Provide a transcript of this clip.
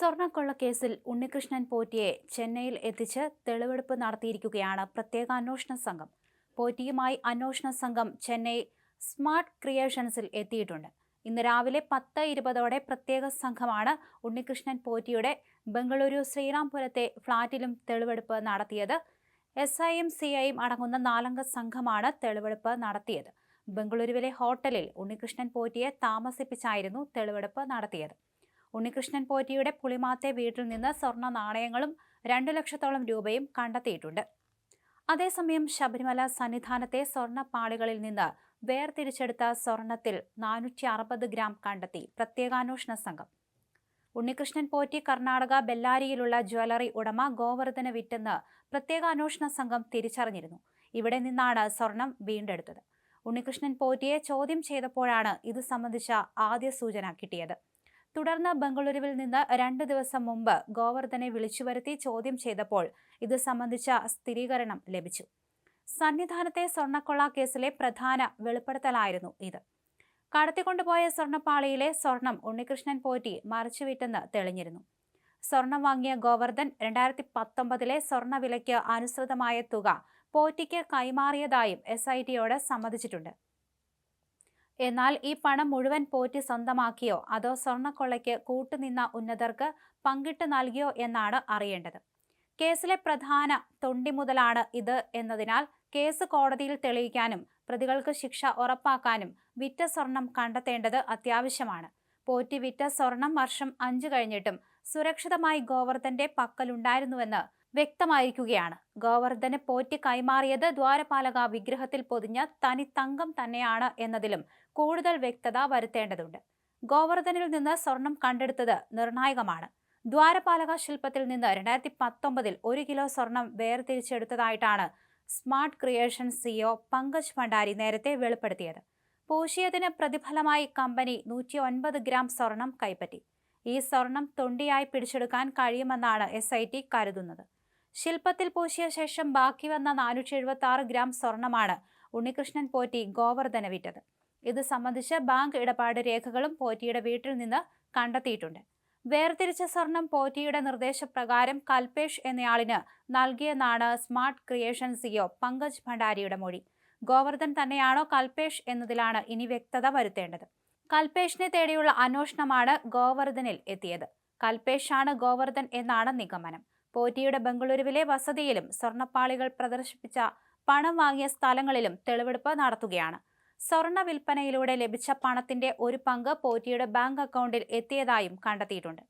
സ്വർണക്കൊള്ളക്കേസിൽ ഉണ്ണികൃഷ്ണൻ പോറ്റിയെ ചെന്നൈയിൽ എത്തിച്ച് തെളിവെടുപ്പ് നടത്തിയിരിക്കുകയാണ് പ്രത്യേക അന്വേഷണ സംഘം. പോറ്റിയുമായി അന്വേഷണ സംഘം ചെന്നൈ സ്മാർട്ട് ക്രിയേഷൻസിൽ എത്തിയിട്ടുണ്ട്. ഇന്ന് രാവിലെ പത്ത് ഇരുപതോടെ പ്രത്യേക സംഘമാണ് ഉണ്ണികൃഷ്ണൻ പോറ്റിയുടെ ബംഗളൂരു ശ്രീറാംപുരത്തെ ഫ്ളാറ്റിലും തെളിവെടുപ്പ് നടത്തിയത്. എസ് ഐയും സി ഐയും അടങ്ങുന്ന നാലംഗ സംഘമാണ് തെളിവെടുപ്പ് നടത്തിയത്. ബംഗളൂരുവിലെ ഹോട്ടലിൽ ഉണ്ണികൃഷ്ണൻ പോറ്റിയെ താമസിപ്പിച്ചായിരുന്നു തെളിവെടുപ്പ് നടത്തിയത്. ഉണ്ണികൃഷ്ണൻ പോറ്റിയുടെ പുളിമാത്തെ വീട്ടിൽ നിന്ന് സ്വർണ നാണയങ്ങളും രണ്ടു ലക്ഷത്തോളം രൂപയും കണ്ടെത്തിയിട്ടുണ്ട്. അതേസമയം ശബരിമല സന്നിധാനത്തെ സ്വർണ പാളികളിൽ നിന്ന് വേർതിരിച്ചെടുത്ത സ്വർണത്തിൽ നാനൂറ്റി അറുപത് ഗ്രാം കണ്ടെത്തി പ്രത്യേകാന്വേഷണ സംഘം. ഉണ്ണികൃഷ്ണൻ പോറ്റി കർണാടക ബെല്ലാരിയിലുള്ള ജ്വല്ലറി ഉടമ ഗോവർദ്ധന വിറ്റെന്ന് പ്രത്യേക അന്വേഷണ സംഘം തിരിച്ചറിഞ്ഞിരുന്നു. ഇവിടെ നിന്നാണ് സ്വർണം വീണ്ടെടുത്തത്. ഉണ്ണികൃഷ്ണൻ പോറ്റിയെ ചോദ്യം ചെയ്തപ്പോഴാണ് ഇത് സംബന്ധിച്ച ആദ്യ സൂചന കിട്ടിയത്. തുടർന്ന് ബംഗളൂരുവിൽ നിന്ന് രണ്ടു ദിവസം മുമ്പ് ഗോവർദ്ധനെ വിളിച്ചുവരുത്തി ചോദ്യം ചെയ്തപ്പോൾ ഇത് സംബന്ധിച്ച സ്ഥിരീകരണം ലഭിച്ചു. സന്നിധാനത്തെ സ്വർണക്കൊള്ള കേസിലെ പ്രധാന വെളിപ്പെടുത്തലായിരുന്നു ഇത്. കടത്തിക്കൊണ്ടുപോയ സ്വർണപ്പാളിയിലെ സ്വർണം ഉണ്ണികൃഷ്ണൻ പോറ്റി മറിച്ചുവിട്ടെന്ന് തെളിഞ്ഞിരുന്നു. സ്വർണം വാങ്ങിയ ഗോവർദ്ധൻ രണ്ടായിരത്തി പത്തൊമ്പതിലെ സ്വർണവിലയ്ക്ക് അനുസൃതമായ തുക പോറ്റിക്ക് കൈമാറിയതായും എസ് ഐ ടിയോട് സമ്മതിച്ചിട്ടുണ്ട്. എന്നാൽ ഈ പണം മുഴുവൻ പോറ്റി സ്വന്തമാക്കിയോ? അതോ സ്വർണക്കൊള്ളയ്ക്ക് കൂട്ടുനിന്ന ഉന്നതർക്ക് പങ്കിട്ട് നൽകിയോ എന്നാണ് അറിയേണ്ടത്. കേസിലെ പ്രധാന തൊണ്ടി മുതലാണ് ഇത് എന്നതിനാൽ കേസ് കോടതിയിൽ തെളിയിക്കാനും പ്രതികൾക്ക് ശിക്ഷ ഉറപ്പാക്കാനും വിറ്റ സ്വർണം കണ്ടെത്തേണ്ടത് അത്യാവശ്യമാണ്. പോറ്റി വിറ്റ സ്വർണം വർഷം അഞ്ചു കഴിഞ്ഞിട്ടും സുരക്ഷിതമായി ഗോവർദ്ധന്റെ പക്കലുണ്ടായിരുന്നുവെന്ന് വ്യക്തമായിരിക്കുകയാണ്. ഗോവർദ്ധന് പോറ്റി കൈമാറിയത് ദ്വാരപാലക വിഗ്രഹത്തിൽ പൊതിഞ്ഞ തനി തങ്കം തന്നെയാണ് എന്നതിലും കൂടുതൽ വ്യക്തത വരുത്തേണ്ടതുണ്ട്. ഗോവർദ്ധനിൽ നിന്ന് സ്വർണം കണ്ടെടുത്തത് നിർണായകമാണ്. ദ്വാരപാലക ശില്പത്തിൽ നിന്ന് രണ്ടായിരത്തി പത്തൊമ്പതിൽ ഒരു കിലോ സ്വർണം വേർതിരിച്ചെടുത്തതായിട്ടാണ് smart creation CEO Pankaj Bhandari നേരത്തെ വെളിപ്പെടുത്തിയത്. പൂശിയതിന് പ്രതിഫലമായി കമ്പനി നൂറ്റി ഒൻപത് ഗ്രാം സ്വർണം കൈപ്പറ്റി. ഈ സ്വർണം തൊണ്ടിയായി പിടിച്ചെടുക്കാൻ കഴിയുമെന്നാണ് എസ് കരുതുന്നത്. ശില്പത്തിൽ പൂശിയ ശേഷം ബാക്കി വന്ന നാനൂറ്റി എഴുപത്തി ആറ് ഗ്രാം സ്വർണമാണ് ഉണ്ണികൃഷ്ണൻ പോറ്റി ഗോവർദ്ധന വിറ്റത്. ഇത് സംബന്ധിച്ച് ബാങ്ക് ഇടപാട് രേഖകളും പോറ്റിയുടെ വീട്ടിൽ നിന്ന് കണ്ടെത്തിയിട്ടുണ്ട്. വേർതിരിച്ച സ്വർണം പോറ്റിയുടെ നിർദ്ദേശപ്രകാരം കൽപേഷ് എന്നയാളിന് നൽകിയെന്നാണ് സ്മാർട്ട് ക്രിയേഷൻ സിഒ പങ്കജ് ഭണ്ഡാരിയുടെ മൊഴി. ഗോവർദ്ധൻ തന്നെയാണോ കൽപേഷ് എന്നതിലാണ് ഇനി വ്യക്തത വരുത്തേണ്ടത്. കൽപേഷിനെ തേടിയുള്ള അന്വേഷണമാണ് ഗോവർദ്ധനിൽ എത്തിയത്. കൽപേഷാണ് ഗോവർദ്ധൻ എന്നാണ് നിഗമനം. പോറ്റിയുടെ ബംഗളൂരുവിലെ വസതിയിലും സ്വർണപ്പാളികൾ പ്രദർശിപ്പിച്ച പണം വാങ്ങിയ സ്ഥലങ്ങളിലും തെളിവെടുപ്പ് നടത്തുകയാണ്. സ്വർണ വിൽപ്പനയിലൂടെ ലഭിച്ച പണത്തിന്റെ ഒരു പങ്ക് പോറ്റിയുടെ ബാങ്ക് അക്കൗണ്ടിൽ എത്തിയതായും കണ്ടെത്തിയിട്ടുണ്ട്.